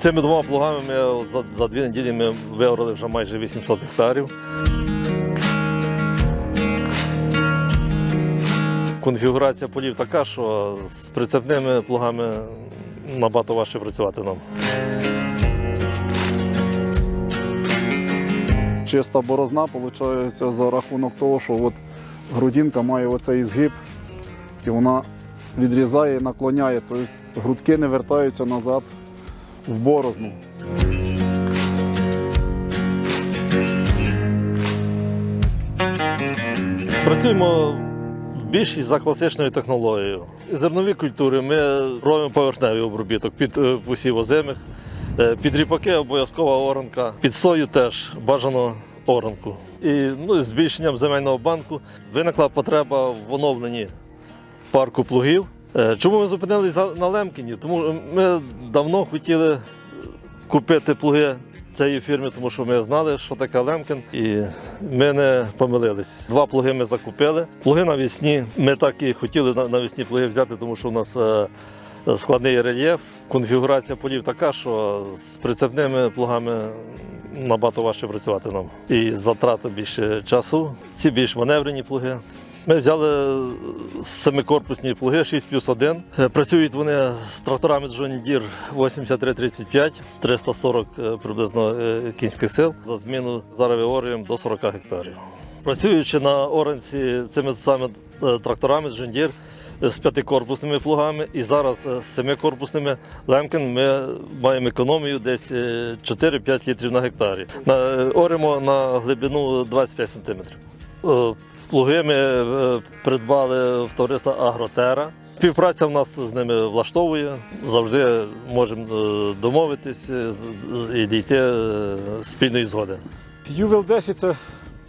Цими двома плугами ми за, за дві неділі ми вигорали вже майже 800 гектарів. Конфігурація полів така, що з прицепними плугами набагато важче працювати нам. Чиста борозна виходить за рахунок того, що от грудинка має оцей згиб і вона відрізає і наклоняє, тобто грудки не вертаються назад в борозну. Працюємо більшість за класичною технологією. Зернові культури ми робимо поверхневий обробіток під е, посів озимих. Е, Під ріпаки обов'язкова оранка, під сою теж бажано оранку. І ну, збільшенням земельного банку виникла потреба в оновленні парку плугів. Е, Чому ми зупинилися на Лемкіні? Тому ми давно хотіли купити плуги цієї фірми, тому що ми знали, що таке Лемкін, і ми не помилились. Два плуги ми закупили. Плуги навісні. Ми так і хотіли навісні плуги взяти, тому що у нас е, складний рельєф. Конфігурація полів така, що з прицепними плугами набагато важче працювати нам. І затрата більше часу. Ці більш маневрені плуги. Ми взяли семикорпусні плуги 6 плюс 1. Е, Працюють вони з тракторами John Deere 8335, 340 е, приблизно е, кінських сил. За зміну зараз виорюємо до 40 гектарів. Працюючи на оранці цими саме е, тракторами John Deere, з п'ятикорпусними плугами і зараз з семикорпусними лемкін ми маємо економію десь е, 4-5 літрів на гектарі. Оримо на глибину 25 сантиметрів. Плуги ми е, придбали в товариства Агротера. Співпраця в нас з ними влаштовує. Завжди можемо е, домовитись е, і дійти спільної згоди. Ювел 10 це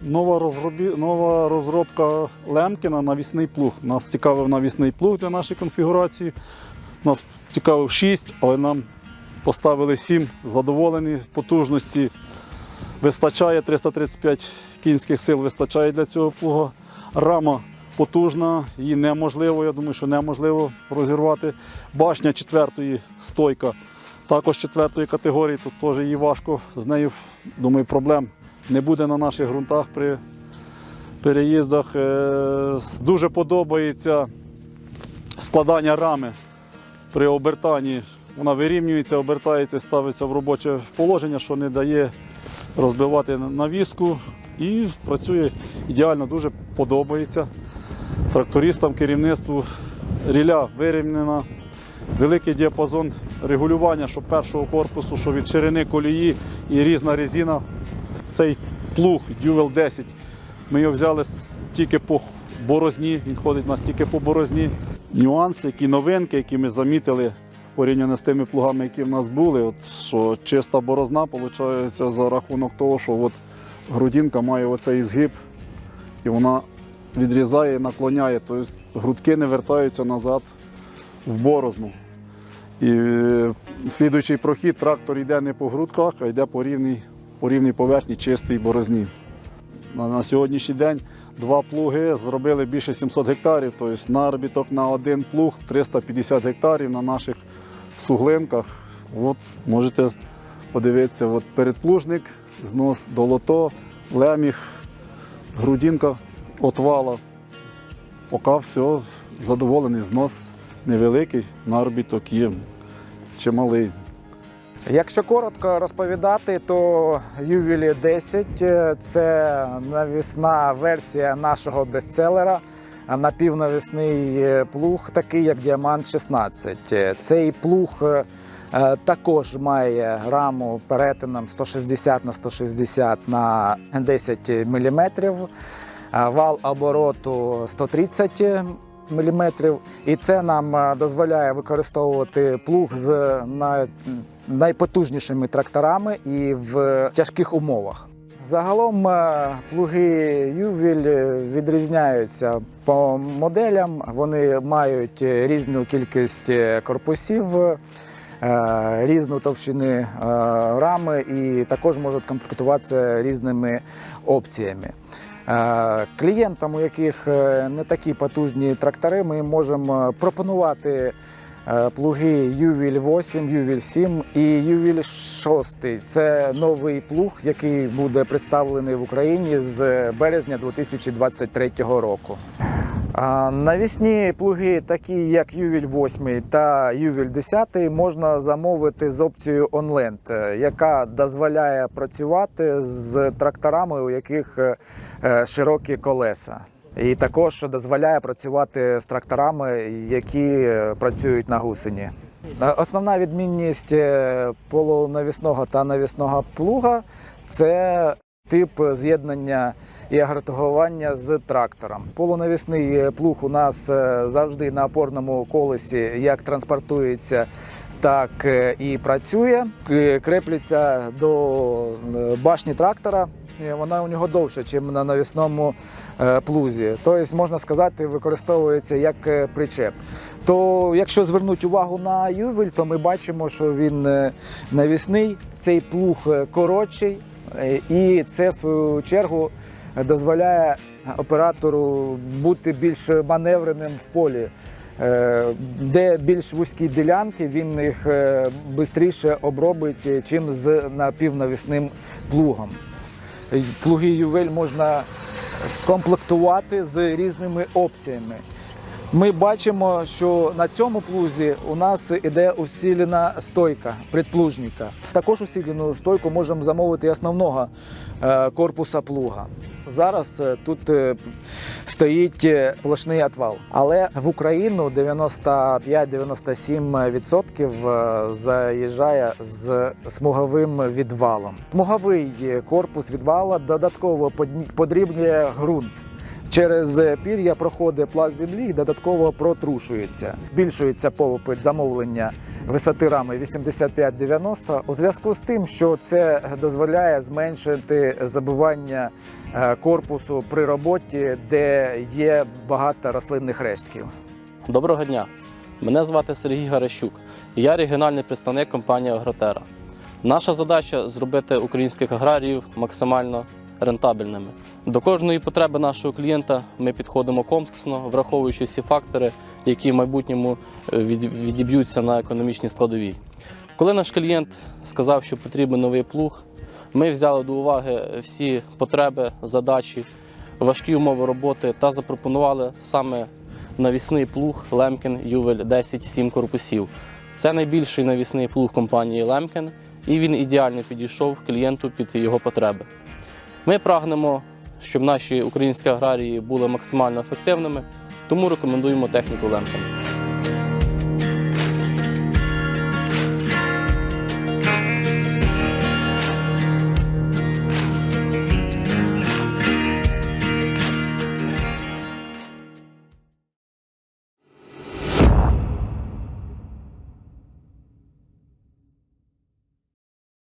нова, розробі... нова розробка Лемкіна навісний плуг. Нас цікавив навісний плуг для нашої конфігурації. Нас цікавив 6, але нам поставили 7 задоволені потужності. Вистачає 335 кінських сил, вистачає для цього плуга. Рама потужна, її неможливо, я думаю, що неможливо розірвати. Башня четвертої стойка, також четвертої категорії, тут теж її важко. З нею, думаю, проблем не буде на наших ґрунтах при переїздах. Е, Дуже подобається складання рами при обертанні. Вона вирівнюється, обертається, ставиться в робоче положення, що не дає розбивати навіску і працює ідеально, дуже подобається. Трактористам, керівництву ріля вирівнена, великий діапазон регулювання, що першого корпусу, що від ширини колії і різна резина. Цей плуг Duvel 10. Ми його взяли тільки по борозні, він ходить у нас тільки по борозні. Нюанси, які новинки, які ми замітили порівняно з тими плугами, які в нас були, от, що чиста борозна виходить за рахунок того, що от грудинка має оцей згиб і вона відрізає і наклоняє, тобто грудки не вертаються назад в борозну. І е, слідуючий прохід трактор йде не по грудках, а йде по рівній, по рівній поверхні чистій борозні. На, на сьогоднішній день два плуги зробили більше 700 гектарів, тобто наробіток на один плуг 350 гектарів на наших суглинках. От можете подивитися, от передплужник, знос долото, леміг, грудинка, отвала. Поки все задоволений, знос невеликий, наробіток є чималий. Якщо коротко розповідати, то Ювілі 10 – це навісна версія нашого бестселера. Напівнавісний плуг, такий як Діамант 16. Е, Цей плуг е, е, також має раму перетином 160 на 160 на 10 мм, вал обороту 130 мм. І це нам дозволяє використовувати плуг з найпотужнішими тракторами і в тяжких умовах. Загалом е, плуги Ювіль е, відрізняються по моделям. Вони мають е, різну кількість корпусів, різну товщини рами і також можуть комплектуватися різними опціями. Клієнтам, у яких не такі потужні трактори, ми можемо пропонувати Плуги Ювіль 8, Ювіль 7 і Ювіль 6. Це новий плуг, який буде представлений в Україні з березня 2023 року. Навісні плуги, такі як Ювіль 8 та Ювіль 10, можна замовити з опцією онленд, е, яка дозволяє працювати з тракторами, у яких е, е, широкі колеса. І також дозволяє працювати з тракторами, які е, працюють на гусені. Е, Основна відмінність е, полунавісного та навісного плуга це тип з'єднання і агротагування з трактором. Полунавісний плуг у нас завжди на опорному колесі як транспортується. Так е, і працює, К- крепиться до е, башні трактора. Вона у нього довша, ніж на навісному е, плузі. Тобто, можна сказати, використовується як е, причеп. То якщо звернути увагу на ювель, то ми бачимо, що він е, навісний, цей плуг е, коротший, е, і це в свою чергу дозволяє оператору бути більш маневреним в полі. Е, Де більш вузькі ділянки, він їх швидше обробить, е, чим з напівнавісним плугом. Е, Плуги ювель можна скомплектувати з різними опціями. Ми бачимо, що на цьому плузі у нас іде усилена стойка предплужника. Також усилену стойку можемо замовити основного е, корпуса плуга. Зараз е, тут е, стоїть сплошний отвал, але в Україну 95-97% е, заїжджає з смуговим відвалом. Смуговий корпус відвала додатково подрібнює ґрунт. Через пір'я проходить пласт землі і додатково протрушується. Збільшується попит замовлення висоти рами 85-90 у зв'язку з тим, що це дозволяє зменшити забивання е, корпусу при роботі, де є багато рослинних рештків. Доброго дня! Мене звати Сергій Гарещук. Я регіональний представник компанії Агротера. Наша задача зробити українських аграріїв максимально рентабельними. До кожної потреби нашого клієнта ми підходимо комплексно, враховуючи всі фактори, які в майбутньому е, відіб'ються на економічній складовій. Коли наш клієнт сказав, що потрібен новий плуг, ми взяли до уваги всі потреби, задачі, важкі умови роботи та запропонували саме навісний плуг Лемкін Ювель 10 7 корпусів. Це найбільший навісний плуг компанії Лемкін, і він ідеально підійшов клієнту під його потреби. Ми прагнемо, щоб наші українські аграрії були максимально ефективними, тому рекомендуємо техніку Лемкін.